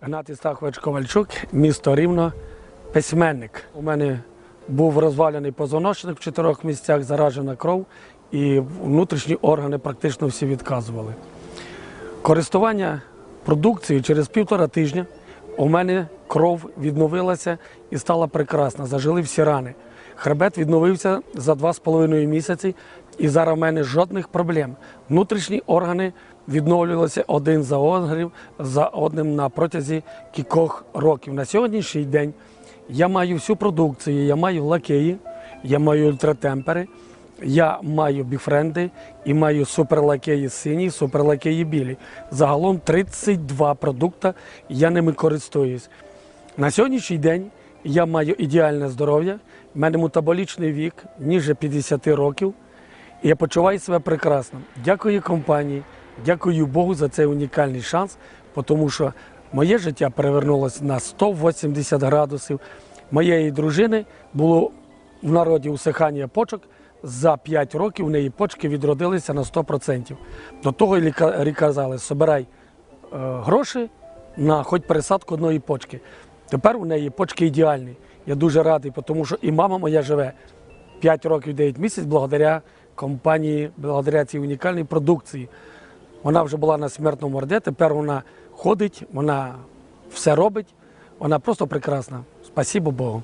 Гнатий Стахович Ковальчук, місто Рівно, письменник. У мене був розвалений позвоночник в чотирьох місцях, заражена кров, і внутрішні органи практично всі відказували. Користування продукцією через півтора тижня у мене кров відновилася і стала прекрасна. Зажили всі рани. Хребет відновився за два з половиною місяці, і зараз в мене жодних проблем. Внутрішні органи відновлювалися один за одним, за одним на протязі кількох років. На сьогоднішній день я маю всю продукцію, я маю лакеї, я маю ультратемпери, я маю біфренди і маю суперлакеї сині, суперлакеї білі. Загалом 32 продукти, я ними користуюсь. На сьогоднішній день я маю ідеальне здоров'я, в мене метаболічний вік ніже 50 років, і я почуваю себе прекрасно. Дякую компанії, дякую Богу за цей унікальний шанс, тому що моє життя перевернулося на 180 градусів. Моєї дружини було в народі усихання почок. За 5 років в неї почки відродилися на 100%. До того лікарі казали, собирай е, гроші на хоч пересадку одної почки. Тепер у неї почки ідеальні. Я дуже радий, тому що і мама моя живе 5 років 9 місяців благодаря компанії, благодаря цій унікальній продукції. Вона вже була на смертному орде, тепер вона ходить, вона все робить, вона просто прекрасна. Спасибо Богу.